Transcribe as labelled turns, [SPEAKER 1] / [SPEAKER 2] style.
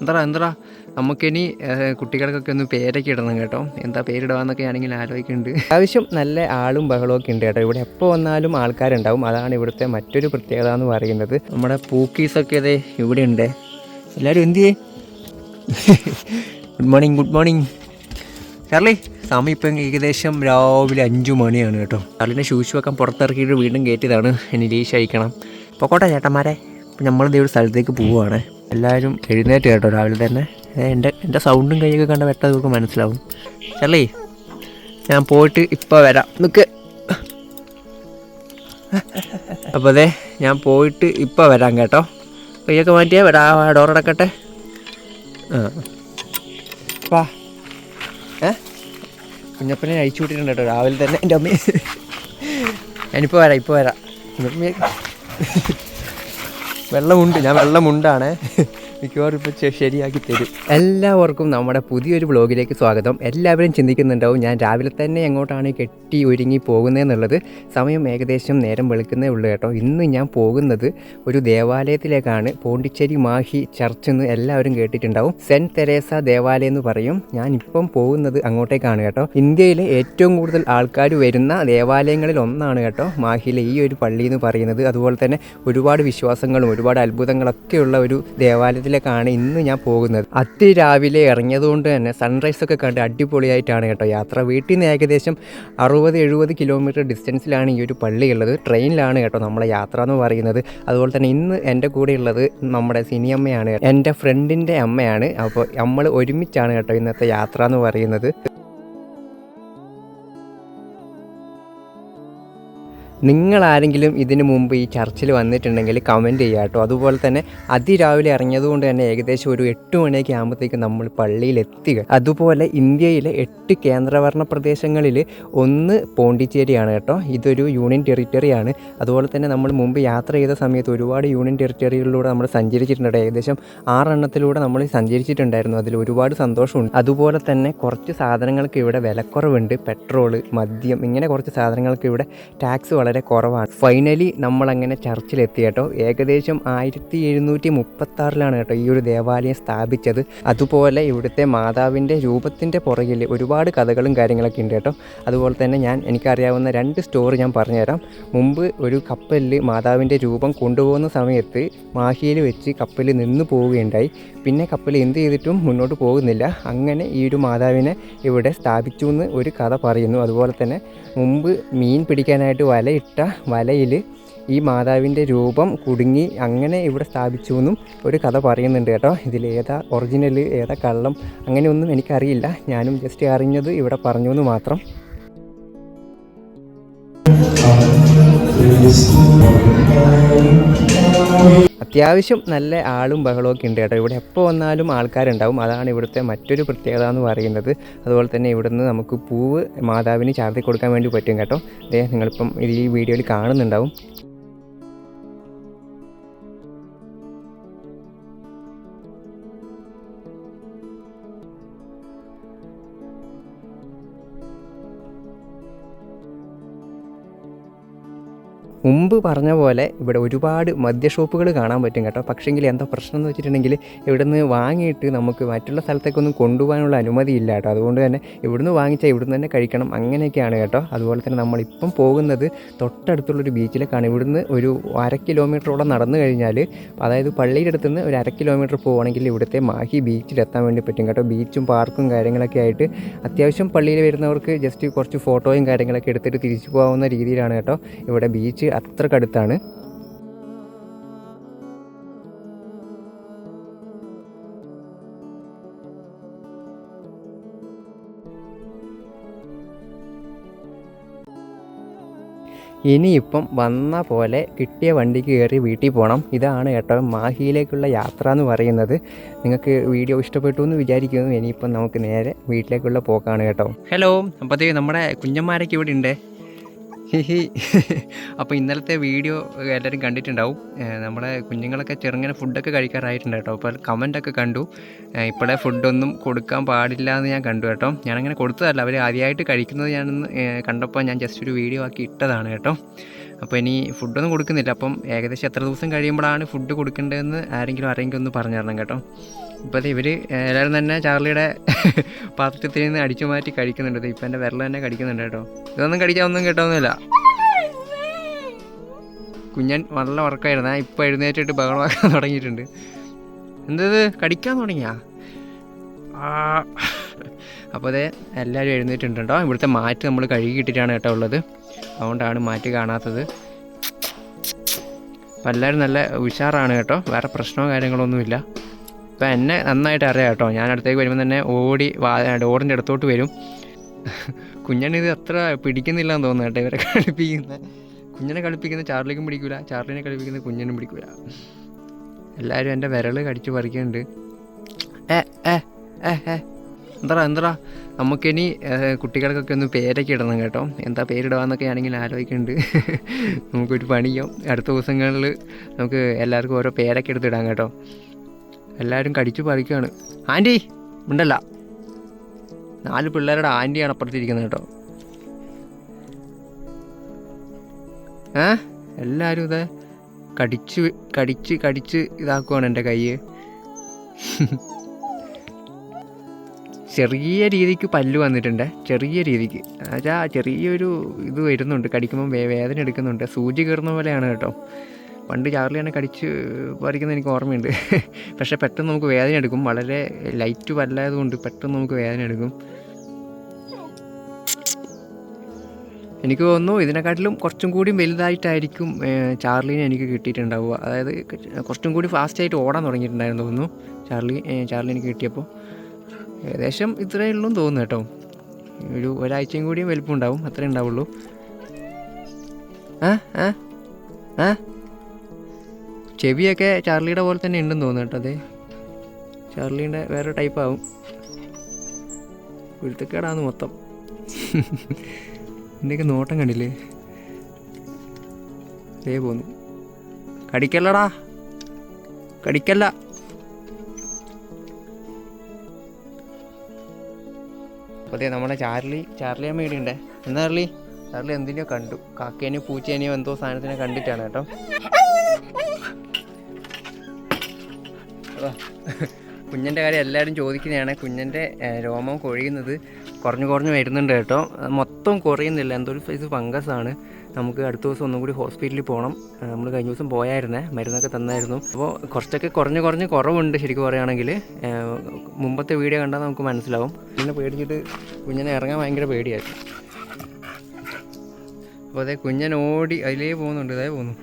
[SPEAKER 1] എന്താ എന്താടാ നമുക്കിനി കുട്ടികൾക്കൊക്കെ ഒന്ന് പേരൊക്കെ ഇടണം കേട്ടോ. എന്താ പേരിടുവാന്നൊക്കെ ആണെങ്കിൽ ആലോചിക്കുന്നുണ്ട്. ആവശ്യം നല്ല ആളും ബഹളവും ഒക്കെ ഉണ്ട് കേട്ടോ. ഇവിടെ എപ്പോൾ വന്നാലും ആൾക്കാരുണ്ടാവും. അതാണ് ഇവിടുത്തെ മറ്റൊരു പ്രത്യേകത എന്ന് പറയുന്നത്. നമ്മുടെ പൂക്കീസൊക്കെ ഇതേ ഇവിടെ ഉണ്ട്. എല്ലാവരും എന്ത് ചെയ്യേ? Good morning good morning Charlie സമയം ഇപ്പം ഏകദേശം രാവിലെ അഞ്ചു മണിയാണ് കേട്ടോ. ചാർലിനെ വെക്കാൻ പുറത്തിറക്കിയിട്ട് വീണ്ടും കയറ്റിയതാണ്. ഇനി ലീഷ് അയക്കണം പൊക്കോട്ടെ ചേട്ടന്മാരെ. ഇപ്പം നമ്മളിതേ ഒരു സ്ഥലത്തേക്ക് പോവുകയാണ്. എല്ലാവരും എഴുന്നേറ്റ് കേട്ടോ രാവിലെ തന്നെ. എന്റെ എന്റെ സൗണ്ടും കൈയൊക്കെ കണ്ട വെട്ട നമുക്ക് മനസ്സിലാവും. ചാർലി ഞാൻ പോയിട്ട് ഇപ്പോൾ വരാം. നിൽക്ക് അപ്പോൾ അതെ ഞാൻ പോയിട്ട് ഇപ്പോൾ വരാം കേട്ടോ. കൈയൊക്കെ മാറ്റിയാൽ വരാം ഡോറടക്കട്ടെ ആ. വാ. ഏ? കുഞ്ഞപ്പനെ അഴിച്ചു വിട്ടിട്ടുണ്ട് കേട്ടോ രാവിലെ തന്നെ. എന്റെ അമ്മ. ഞാനിപ്പോൾ വരാം ഇപ്പോൾ വരാം. കുഞ്ഞപ്പനെ വെള്ളമുണ്ട് ഞാൻ വെള്ളമുണ്ടാണ്. മിക്കവാറും ഇപ്പോൾ ശരിയാക്കി തരും. എല്ലാവർക്കും നമ്മുടെ പുതിയൊരു വ്ലോഗിലേക്ക് സ്വാഗതം. എല്ലാവരും ചിന്തിക്കുന്നുണ്ടാവും ഞാൻ രാവിലെ തന്നെ എങ്ങോട്ടാണ് കെട്ടി ഒരുങ്ങി പോകുന്നതെന്നുള്ളത് സമയം ഏകദേശം നേരം വെളുക്കുന്നേ ഉള്ളൂ കേട്ടോ. ഇന്ന് ഞാൻ പോകുന്നത് ഒരു ദേവാലയത്തിലേക്കാണ്. പോണ്ടിച്ചേരി മാഹി ചർച്ച് എന്ന് എല്ലാവരും കേട്ടിട്ടുണ്ടാവും. സെന്റ് തെരേസ ദേവാലയം എന്ന് പറയും. ഞാൻ ഇപ്പം പോകുന്നത് അങ്ങോട്ടേക്കാണ് കേട്ടോ. ഇന്ത്യയിലെ ഏറ്റവും കൂടുതൽ ആൾക്കാർ വരുന്ന ദേവാലയങ്ങളിൽ ഒന്നാണ് കേട്ടോ മാഹിയിലെ ഈ ഒരു പള്ളി എന്ന് പറയുന്നത്. അതുപോലെ തന്നെ ഒരുപാട് വിശ്വാസങ്ങളും ഒരുപാട് അത്ഭുതങ്ങളൊക്കെയുള്ള ഒരു ദേവാലയത്തിലേക്കാണ് ഇന്ന് ഞാൻ പോകുന്നത്. അതിരാവിലെ ഇറങ്ങിയതുകൊണ്ട് തന്നെ സൺറൈസ് ഒക്കെ കണ്ട് അടിപൊളിയായിട്ടാണ് കേട്ടോ യാത്ര. വീട്ടിൽ നിന്ന് ഏകദേശം അറുപത് എഴുപത് കിലോമീറ്റർ ഡിസ്റ്റൻസിലാണ് ഈ ഒരു പള്ളി ഉള്ളത്. ട്രെയിനിലാണ് കേട്ടോ നമ്മളെ യാത്ര എന്ന് പറയുന്നത്. അതുപോലെ തന്നെ ഇന്ന് എന്റെ കൂടെ ഉള്ളത് നമ്മുടെ സിനിയമ്മയാണ് എന്റെ ഫ്രണ്ടിന്റെ അമ്മയാണ്. അപ്പോൾ നമ്മൾ ഒരുമിച്ചാണ് കേട്ടോ ഇന്നത്തെ യാത്ര എന്ന് പറയുന്നത്. നിങ്ങൾ ആരെങ്കിലും ഇതിനു മുമ്പ് ഈ ചർച്ചിൽ വന്നിട്ടുണ്ടെങ്കിൽ കമന്റ് ചെയ്യുക കേട്ടോ. അതുപോലെ തന്നെ അതിരാവിലെ ഇറങ്ങിയതുകൊണ്ട് തന്നെ ഏകദേശം ഒരു എട്ട് മണിയൊക്കെ ആകുമ്പോഴത്തേക്കും നമ്മൾ പള്ളിയിൽ എത്തുക. അതുപോലെ ഇന്ത്യയിലെ എട്ട് കേന്ദ്രഭരണ പ്രദേശങ്ങളിൽ ഒന്ന് പോണ്ടിച്ചേരിയാണ് കേട്ടോ. ഇതൊരു യൂണിയൻ ടെറിറ്ററിയാണ് അതുപോലെ തന്നെ നമ്മൾ മുമ്പ് യാത്ര ചെയ്ത സമയത്ത് ഒരുപാട് യൂണിയൻ ടെറിറ്ററികളിലൂടെ നമ്മൾ സഞ്ചരിച്ചിട്ടുണ്ട്. ഏകദേശം ആറെണ്ണത്തിലൂടെ നമ്മൾ സഞ്ചരിച്ചിട്ടുണ്ടായിരുന്നു. അതിൽ ഒരുപാട് സന്തോഷമുണ്ട്. അതുപോലെ തന്നെ കുറച്ച് സാധനങ്ങൾക്ക് ഇവിടെ വിലക്കുറവുണ്ട്. പെട്രോൾ മദ്യം ഇങ്ങനെ കുറച്ച് സാധനങ്ങൾക്ക് ഇവിടെ ടാക്സ് വളരെ കുറവാണ്. ഫൈനലി നമ്മൾ അങ്ങനെ ചർച്ചിലെത്തി കേട്ടോ. ഏകദേശം ആയിരത്തി എഴുന്നൂറ്റി മുപ്പത്തി ആറിലാണ് കേട്ടോ ഈ ഒരു ദേവാലയം സ്ഥാപിച്ചത്. അതുപോലെ ഇവിടുത്തെ മാതാവിന്റെ രൂപത്തിന്റെ പുറകിൽ ഒരുപാട് കഥകളും കാര്യങ്ങളൊക്കെ ഉണ്ട് കേട്ടോ. അതുപോലെ തന്നെ ഞാൻ എനിക്കറിയാവുന്ന രണ്ട് സ്റ്റോറി ഞാൻ പറഞ്ഞുതരാം. മുമ്പ് ഒരു കപ്പലിൽ മാതാവിന്റെ രൂപം കൊണ്ടുപോകുന്ന സമയത്ത് മാഹിയിൽ വെച്ച് കപ്പലിൽ നിന്ന് പോവുകയുണ്ടായി. പിന്നെ കപ്പൽ എന്ത് ചെയ്തിട്ടും മുന്നോട്ട് പോകുന്നില്ല. അങ്ങനെ ഈ ഒരു മാതാവിനെ ഇവിടെ സ്ഥാപിച്ചു എന്ന് ഒരു കഥ പറയുന്നു. അതുപോലെ തന്നെ മുമ്പ് മീൻ പിടിക്കാനായിട്ട് വലയിട്ട വലയിൽ ഈ മാതാവിന്റെ രൂപം കുടുങ്ങി അങ്ങനെ ഇവിടെ സ്ഥാപിച്ചു എന്നും ഒരു കഥ പറയുന്നുണ്ട് കേട്ടോ. ഇതിൽ ഏതാ ഒറിജിനൽ ഏതാ കള്ളം അങ്ങനെയൊന്നും എനിക്കറിയില്ല. ഞാനും ജസ്റ്റ് അറിഞ്ഞത് ഇവിടെ പറഞ്ഞു എന്ന് മാത്രം. അത്യാവശ്യം നല്ല ആളും ബഹളമൊക്കെ ഉണ്ട് കേട്ടോ. ഇവിടെ എപ്പോൾ വന്നാലും ആൾക്കാരുണ്ടാവും. അതാണ് ഇവിടുത്തെ മറ്റൊരു പ്രത്യേകത എന്ന് പറയുന്നത്. അതുപോലെ തന്നെ ഇവിടുന്ന് നമുക്ക് പൂവ് മാതാവിന് ചാർത്തി കൊടുക്കാൻ വേണ്ടി പറ്റും കേട്ടോ. ദേ നിങ്ങളിപ്പം ഈ വീഡിയോയിൽ കാണുന്നുണ്ടാവും. മുമ്പ് പറഞ്ഞ പോലെ ഇവിടെ ഒരുപാട് മദ്യ ഷോപ്പുകൾ കാണാൻ പറ്റും കേട്ടോ. പക്ഷേങ്കിൽ എന്താ പ്രശ്നം എന്ന് വെച്ചിട്ടുണ്ടെങ്കിൽ ഇവിടുന്ന് വാങ്ങിയിട്ട് നമുക്ക് മറ്റുള്ള സ്ഥലത്തേക്കൊന്നും കൊണ്ടുപോകാനുള്ള അനുമതി ഇല്ല കേട്ടോ. അതുകൊണ്ട് തന്നെ ഇവിടുന്ന് വാങ്ങിച്ചാൽ ഇവിടുന്ന് തന്നെ കഴിക്കണം അങ്ങനെയൊക്കെയാണ് കേട്ടോ. അതുപോലെ തന്നെ നമ്മളിപ്പം പോകുന്നത് തൊട്ടടുത്തുള്ളൊരു ബീച്ചിലേക്കാണ് ഇവിടുന്ന് ഒരു അര കിലോമീറ്ററോളം നടന്നു കഴിഞ്ഞാൽ അതായത് പള്ളിയുടെ അടുത്ത് നിന്ന് ഒരു അര കിലോമീറ്റർ പോവുകയാണെങ്കിൽ ഇവിടുത്തെ മാഹി ബീച്ചിലെത്താൻ വേണ്ടി പറ്റും കേട്ടോ. ബീച്ചും പാർക്കും കാര്യങ്ങളൊക്കെ ആയിട്ട് അത്യാവശ്യം പള്ളിയിൽ വരുന്നവർക്ക് ജസ്റ്റ് കുറച്ച് ഫോട്ടോയും കാര്യങ്ങളൊക്കെ എടുത്തിട്ട് തിരിച്ചു പോകാവുന്ന രീതിയിലാണ് കേട്ടോ. ഇവിടെ ബീച്ച് അത്രക്കടുത്താണ് ഇനിയിപ്പം വന്ന പോലെ കിട്ടിയ വണ്ടിക്ക് കയറി വീട്ടിൽ പോകണം ഇതാണ് കേട്ടോ മാഹിയിലേക്കുള്ള യാത്ര എന്ന് പറയുന്നത്. നിങ്ങൾക്ക് വീഡിയോ ഇഷ്ടപ്പെട്ടു എന്ന് വിചാരിക്കുന്നു. ഇനിയിപ്പം നമുക്ക് നേരെ വീട്ടിലേക്കുള്ള പോക്കാണ് കേട്ടോ. ഹലോ അപ്പോഴത്തേക്ക് നമ്മുടെ കുഞ്ഞന്മാരൊക്കെ ഇവിടെ ഉണ്ട്. അപ്പോൾ ഇന്നലത്തെ വീഡിയോ എല്ലാവരും കണ്ടിട്ടുണ്ടാവും. നമ്മുടെ കുഞ്ഞുങ്ങളൊക്കെ ചെറുങ്ങനെ ഫുഡൊക്കെ കഴിക്കാറായിട്ടുണ്ട് കേട്ടോ. അപ്പോൾ കമന്റൊക്കെ കണ്ടു. ഇപ്പോഴേ ഫുഡൊന്നും കൊടുക്കാൻ പാടില്ല എന്ന് ഞാൻ കണ്ടു കേട്ടോ. ഞാനങ്ങനെ കൊടുത്തതല്ല. അവർ ആദ്യമായിട്ട് കഴിക്കുന്നത് ഞാനൊന്ന് കണ്ടപ്പോൾ ഞാൻ ജസ്റ്റ് ഒരു വീഡിയോ ആക്കി ഇട്ടതാണ് കേട്ടോ. അപ്പോൾ ഇനി ഫുഡൊന്നും കൊടുക്കുന്നില്ല. അപ്പം ഏകദേശം എത്ര ദിവസം കഴിയുമ്പോഴാണ് ഫുഡ് കൊടുക്കേണ്ടതെന്ന് ആരെങ്കിലും ആരെങ്കിലും ഒന്ന് പറഞ്ഞു തരണം കേട്ടോ. ഇപ്പോൾ ഇവർ എല്ലാവരും തന്നെ ചാർലിയുടെ പാത്രത്തിൽ നിന്ന് അടിച്ചു മാറ്റി കഴിക്കുന്നുണ്ട്. ഇപ്പം എന്റെ വിരൽ തന്നെ കടിക്കുന്നുണ്ട് കേട്ടോ. ഇതൊന്നും കടിക്കാനൊന്നും കേട്ടൊന്നുമില്ല കുഞ്ഞൻ നല്ല ഉറക്കമായിരുന്നേ. ഇപ്പം എഴുന്നേറ്റിട്ട് ബഹളമാക്കാൻ തുടങ്ങിയിട്ടുണ്ട്. എന്തത് കടിക്കാൻ തുടങ്ങിയാ? അപ്പോൾ അതെ എല്ലാവരും എഴുന്നേറ്റിട്ടുണ്ട് കേട്ടോ. ഇവിടുത്തെ മാറ്റ് നമ്മൾ കഴുകി കഴുകിയിട്ടിട്ടാണ് കേട്ടോ ഉള്ളത്. അതുകൊണ്ടാണ് മാറ്റി കാണാത്തത്. അപ്പം എല്ലാവരും നല്ല ഉഷാറാണ് കേട്ടോ. വേറെ പ്രശ്നമോ കാര്യങ്ങളൊന്നുമില്ല ഇപ്പം എന്നെ നന്നായിട്ട് അറിയാം കേട്ടോ. ഞാൻ അടുത്തേക്ക് വരുമ്പോൾ തന്നെ ഓടി വാ ഡോറിന്റെ അടുത്തോട്ട് വരും. കുഞ്ഞനെ ഇത് അത്ര പിടിക്കുന്നില്ല എന്ന് തോന്നുന്നു കേട്ടോ ഇവരെ കളിപ്പിക്കുന്ന കുഞ്ഞിനെ കളിപ്പിക്കുന്ന ചാർലിക്കും പിടിക്കൂല. ചാർലിനെ കളിപ്പിക്കുന്ന കുഞ്ഞിനും പിടിക്കൂല. എല്ലാവരും എന്റെ വിരൽ കടിച്ച് പറിക്കുന്നുണ്ട്. ഏ ഏ ഏ ഏ. എന്താ എന്താ നമുക്കിനി കുട്ടികൾക്കൊക്കെ ഒന്ന് പേരൊക്കെ ഇടണം കേട്ടോ. എന്താ പേരിടുകയെന്നൊക്കെ ആണെങ്കിൽ ആലോചിക്കുന്നുണ്ട് നമുക്കൊരു പണിയോ. അടുത്ത ദിവസങ്ങളിൽ നമുക്ക് എല്ലാവർക്കും ഓരോ പേരൊക്കെ എടുത്തിടാം കേട്ടോ. എല്ലാവരും കടിച്ചു പറിക്കുകയാണ് ആന്റി ഉണ്ടല്ല. നാല് പിള്ളേരുടെ ആന്റിയാണ് അപ്പുറത്തിരിക്കുന്നത് കേട്ടോ. ഏ? എല്ലാവരും ഇതേ കടിച്ച് കടിച്ച് കടിച്ച് ഇതാക്കുവാണ് എന്റെ കൈ ചെറിയ രീതിക്ക് പല്ല് വന്നിട്ടുണ്ട്. ചെറിയ രീതിക്ക്. എന്നുവെച്ചാൽ ചെറിയൊരു ഇത് വരുന്നുണ്ട്. കടിക്കുമ്പോൾ വേ വേദന എടുക്കുന്നുണ്ട്. സൂചി കയറുന്ന പോലെയാണ് കേട്ടോ. പണ്ട് ചാർലിയാണ് കടിച്ച് പറിക്കുന്നത് എനിക്ക് ഓർമ്മയുണ്ട്. പക്ഷേ പെട്ടെന്ന് നമുക്ക് വേദന എടുക്കും. വളരെ ലൈറ്റ് പല്ലായതുകൊണ്ട് പെട്ടെന്ന് നമുക്ക് വേദന എടുക്കും. എനിക്ക് തോന്നുന്നു ഇതിനെക്കാട്ടിലും കുറച്ചും കൂടി വലുതായിട്ടായിരിക്കും ചാർലിനെ എനിക്ക് കിട്ടിയിട്ടുണ്ടാവുക. അതായത് കുറച്ചും കൂടി ഫാസ്റ്റായിട്ട് ഓടാൻ തുടങ്ങിയിട്ടുണ്ടായിരുന്നു തോന്നുന്നു ചാർലി ചാർലി എനിക്ക് കിട്ടിയപ്പോൾ. ഏകദേശം ഇത്രയേ ഉള്ളൂ തോന്നുന്നു കേട്ടോ. ഒരു ഒരാഴ്ചയും കൂടിയും വലിപ്പമുണ്ടാവും അത്രേ ഉണ്ടാവുള്ളൂ. ആ ആ ആ. ചെവിയൊക്കെ ചാർലിയുടെ പോലെ തന്നെ ഉണ്ടെന്ന് തോന്നുന്നു കേട്ടോ അതെ. ചാർലിയുടെ വേറെ ടൈപ്പാവും കുരുത്തക്കേടാന്ന് മൊത്തം. എന്റെയൊക്കെ നോട്ടം കണ്ടില്ലേ? ദേ പോന്നു. കടിക്കല്ലടാ. കടിക്കല്ല. അതെ നമ്മുടെ ചാർലി ചാർലി അമ്മ ഇവിടെ ഉണ്ടേ എന്നാ ചാർലി? ചാർലി എന്തിനെയോ കണ്ടു. കാക്കേനെയോ പൂച്ചേനെയോ എന്തോ സാധനത്തിനെ കണ്ടിട്ടാണ് കേട്ടോ. കുഞ്ഞിന്റെ കാര്യം എല്ലാവരും ചോദിക്കുന്നതാണ്. കുഞ്ഞിന്റെ രോമം കൊഴിയുന്നത് കുറഞ്ഞു കുറഞ്ഞു വരുന്നുണ്ട് കേട്ടോ. മൊത്തം കുറയുന്നില്ല. എന്തോ ഒരു ഫംഗസ് ആണ്. നമുക്ക് അടുത്ത ദിവസം ഒന്നും കൂടി ഹോസ്പിറ്റലിൽ പോകണം നമ്മൾ കഴിഞ്ഞ ദിവസം പോയായിരുന്നേ. മരുന്നൊക്കെ തന്നായിരുന്നു. അപ്പോൾ കുറച്ചൊക്കെ കുറഞ്ഞ് കുറഞ്ഞ് കുറവുണ്ട് ശരിക്കും പറയുകയാണെങ്കിൽ. മുമ്പത്തെ വീഡിയോ കണ്ടാൽ നമുക്ക് മനസ്സിലാവും. പിന്നെ പേടിച്ചിട്ട് കുഞ്ഞിനെ ഇറങ്ങാൻ ഭയങ്കര പേടിയായിരുന്നു അപ്പോൾ അതെ കുഞ്ഞൻ ഓടി അതിലേ പോകുന്നുണ്ട്. ഇതേ പോകുന്നു.